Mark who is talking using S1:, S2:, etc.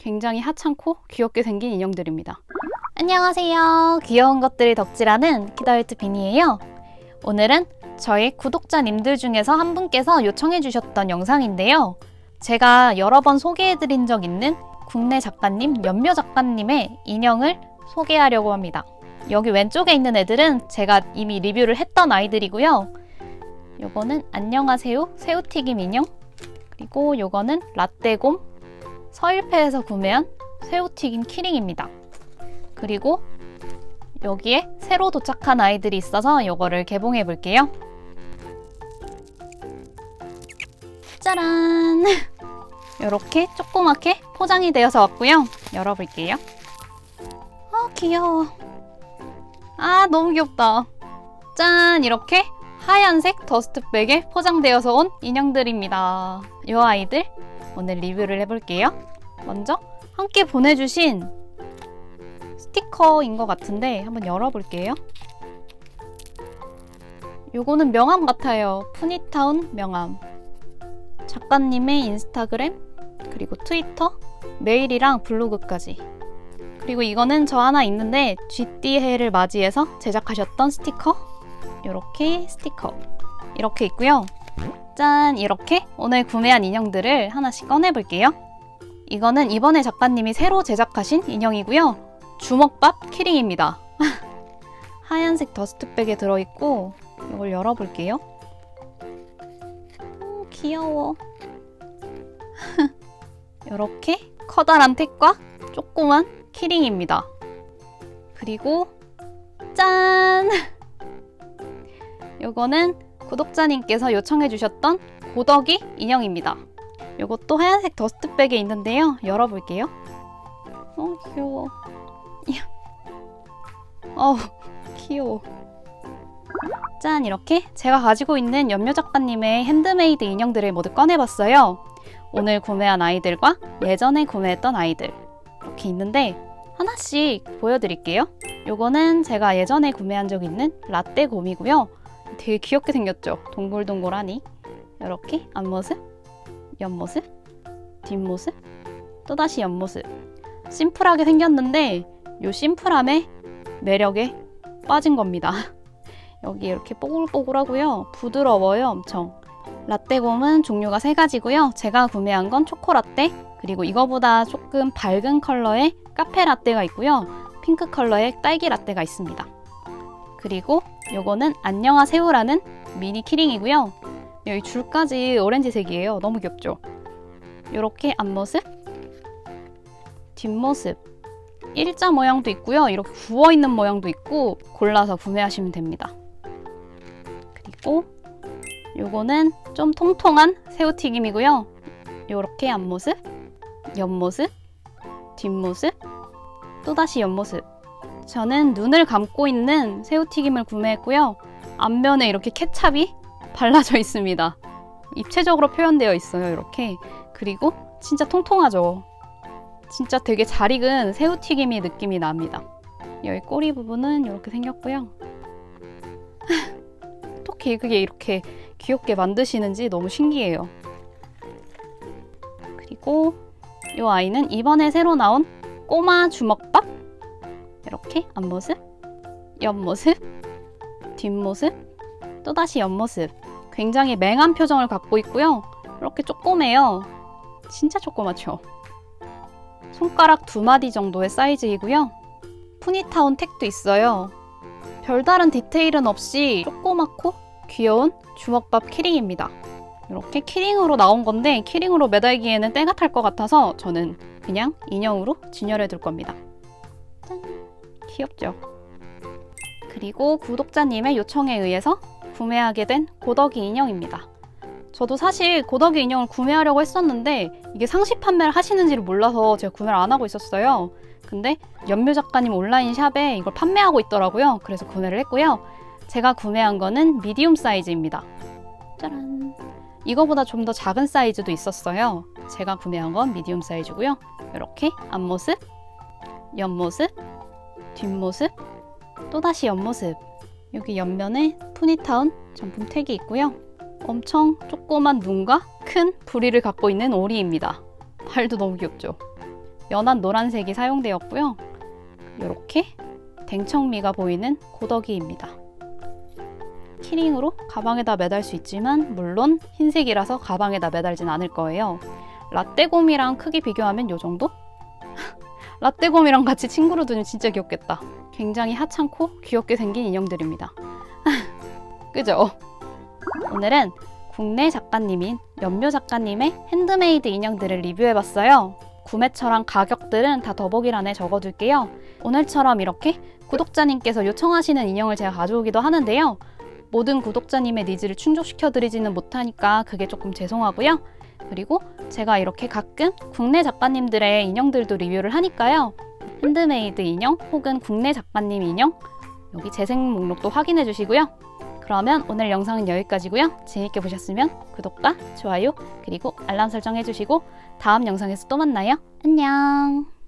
S1: 굉장히 하찮고 귀엽게 생긴 인형들입니다. 안녕하세요. 귀여운 것들이 덕질하는 키더일트 비니예요. 오늘은 저희 구독자님들 중에서 한 분께서 요청해 주셨던 영상인데요. 제가 여러 번 소개해 드린 적 있는 국내 작가님, 연묘 작가님의 인형을 소개하려고 합니다. 여기 왼쪽에 있는 애들은 제가 이미 리뷰를 했던 아이들이고요. 요거는 안녕하세요 새우튀김 인형 그리고 요거는 라떼곰 서일패에서 구매한 새우튀김 키링입니다. 그리고 여기에 새로 도착한 아이들이 있어서 요거를 개봉해 볼게요. 짜란! 이렇게 조그맣게 포장이 되어서 왔고요. 열어볼게요. 아 귀여워. 아 너무 귀엽다. 짠 이렇게 하얀색 더스트백에 포장되어서 온 인형들입니다. 이 아이들 오늘 리뷰를 해볼게요. 먼저 함께 보내주신 스티커인 것 같은데 한번 열어볼게요. 요거는 명함 같아요. 푸니타운 명함. 작가님의 인스타그램, 그리고 트위터, 메일이랑 블로그까지. 그리고 이거는 저 하나 있는데 GD해를 맞이해서 제작하셨던 스티커. 이렇게 스티커. 이렇게 있고요. 짠! 이렇게 오늘 구매한 인형들을 하나씩 꺼내볼게요. 이거는 이번에 작가님이 새로 제작하신 인형이고요. 주먹밥 키링입니다. 하얀색 더스트백에 들어있고 이걸 열어볼게요. 오, 귀여워. 이렇게 커다란 택과 조그만 키링입니다. 그리고 짠! 요거는 구독자님께서 요청해주셨던 고덕이 인형입니다. 요것도 하얀색 더스트백에 있는데요. 열어볼게요. 어, 귀여워. 어우, 귀여워. 짠, 이렇게 제가 가지고 있는 연묘 작가님의 핸드메이드 인형들을 모두 꺼내봤어요. 오늘 구매한 아이들과 예전에 구매했던 아이들. 이렇게 있는데, 하나씩 보여드릴게요. 요거는 제가 예전에 구매한 적 있는 라떼 곰이고요. 되게 귀엽게 생겼죠? 동글동글하니. 이렇게 앞모습, 옆모습, 뒷모습, 또다시 옆모습. 심플하게 생겼는데 요 심플함에 매력에 빠진 겁니다. 여기 이렇게 뽀글뽀글하고요. 부드러워요, 엄청. 라떼곰은 종류가 세 가지고요. 제가 구매한 건 초코라떼, 그리고 이거보다 조금 밝은 컬러의 카페 라떼가 있고요. 핑크 컬러의 딸기 라떼가 있습니다. 그리고 요거는 안녕하세요라는 미니 키링이고요. 여기 줄까지 오렌지색이에요. 너무 귀엽죠? 이렇게 앞모습, 뒷모습, 일자 모양도 있고요. 이렇게 부어 있는 모양도 있고 골라서 구매하시면 됩니다. 그리고 요거는 좀 통통한 새우튀김이고요. 요렇게 앞모습, 옆모습, 뒷모습, 또다시 옆모습. 저는 눈을 감고 있는 새우튀김을 구매했고요. 앞면에 이렇게 케찹이 발라져 있습니다. 입체적으로 표현되어 있어요. 이렇게. 그리고 진짜 통통하죠. 진짜 되게 잘 익은 새우튀김이 느낌이 납니다. 여기 꼬리 부분은 이렇게 생겼고요. 어떻게 그게 이렇게 귀엽게 만드시는지 너무 신기해요. 그리고 이 아이는 이번에 새로 나온 꼬마 주먹밥 이렇게 앞모습, 옆모습, 뒷모습, 또다시 옆모습 굉장히 맹한 표정을 갖고 있고요. 이렇게 조그매요. 진짜 조그맣죠? 손가락 두 마디 정도의 사이즈이고요. 푸니타운 택도 있어요. 별다른 디테일은 없이 조그맣고 귀여운 주먹밥 키링입니다. 이렇게 키링으로 나온 건데 키링으로 매달기에는 때가 탈 것 같아서 저는 그냥 인형으로 진열해 둘 겁니다. 짠! 귀엽죠? 그리고 구독자님의 요청에 의해서 구매하게 된 고덕이 인형입니다. 저도 사실 고덕이 인형을 구매하려고 했었는데 이게 상시 판매를 하시는지를 몰라서 제가 구매를 안 하고 있었어요. 근데 연묘 작가님 온라인 샵에 이걸 판매하고 있더라고요. 그래서 구매를 했고요. 제가 구매한 거는 미디움 사이즈입니다. 짜란. 이거보다 좀 더 작은 사이즈도 있었어요. 제가 구매한 건 미디움 사이즈고요. 이렇게 앞모습, 옆모습, 뒷모습, 또다시 옆모습. 여기 옆면에 푸니타운 정품 택이 있고요. 엄청 조그만 눈과 큰 부리를 갖고 있는 오리입니다. 발도 너무 귀엽죠? 연한 노란색이 사용되었고요. 이렇게 댕청미가 보이는 고더기입니다. 키링으로 가방에다 매달 수 있지만 물론 흰색이라서 가방에다 매달진 않을 거예요. 라떼곰이랑 크기 비교하면 요 정도? 라떼곰이랑 같이 친구로 두면 진짜 귀엽겠다. 굉장히 하찮고 귀엽게 생긴 인형들입니다. 그죠? 오늘은 국내 작가님인 연묘 작가님의 핸드메이드 인형들을 리뷰해봤어요. 구매처랑 가격들은 다 더보기란에 적어둘게요. 오늘처럼 이렇게 구독자님께서 요청하시는 인형을 제가 가져오기도 하는데요. 모든 구독자님의 니즈를 충족시켜드리지는 못하니까 그게 조금 죄송하고요. 그리고 제가 이렇게 가끔 국내 작가님들의 인형들도 리뷰를 하니까요. 핸드메이드 인형 혹은 국내 작가님 인형 여기 재생 목록도 확인해 주시고요. 그러면 오늘 영상은 여기까지고요. 재밌게 보셨으면 구독과 좋아요 그리고 알람 설정 해주시고 다음 영상에서 또 만나요. 안녕.